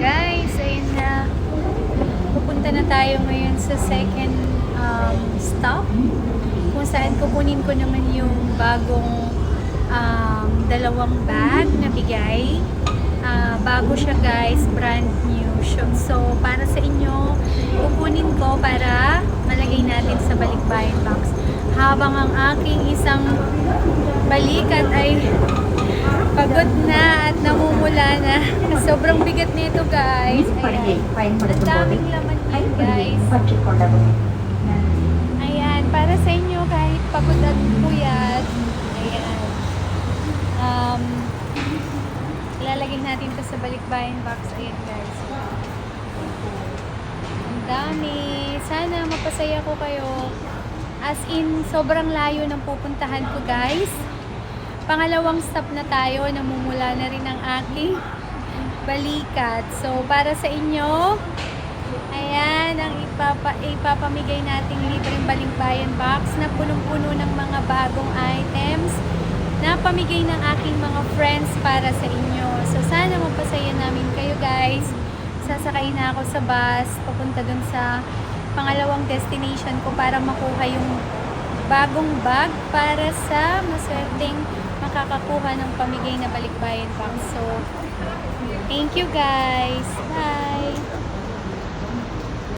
Guys, ayun na. Pupunta na tayo ngayon sa second um, stop. Kung saan kukunin ko naman yung bagong um, dalawang bag na bigay. Ah, bago siya guys, brand new. So, so, para sa inyo, kukunin ko para malagay natin sa balikbayan box. Habang ang aking isang balikat ay pagod na at namumula na. Sobrang bigat nito guys. Ayan. Ang daming laman yan guys. Ayan, para sa inyo kahit pagod at puyat. Ayan. Um, lalagay natin to sa balikbayan box. Ayan guys. Ang dami. Sana mapasaya ko kayo. As in, sobrang layo ng pupuntahan ko guys. Pangalawang stop na tayo. Namumula na rin ang aking balikat. So, para sa inyo, Ayan, ang ipapa, ipapamigay nating libreng balikbayan box na punong-puno ng mga bagong items na pamigay ng aking mga friends para sa inyo. So, sana mapasaya namin kayo guys. Sasakay na ako sa bus, papunta dun sa pangalawang destination ko para makuha yung bagong bag para sa maswerteng makakakuha ng pamigay na balikbayan box. So, thank you guys. Bye!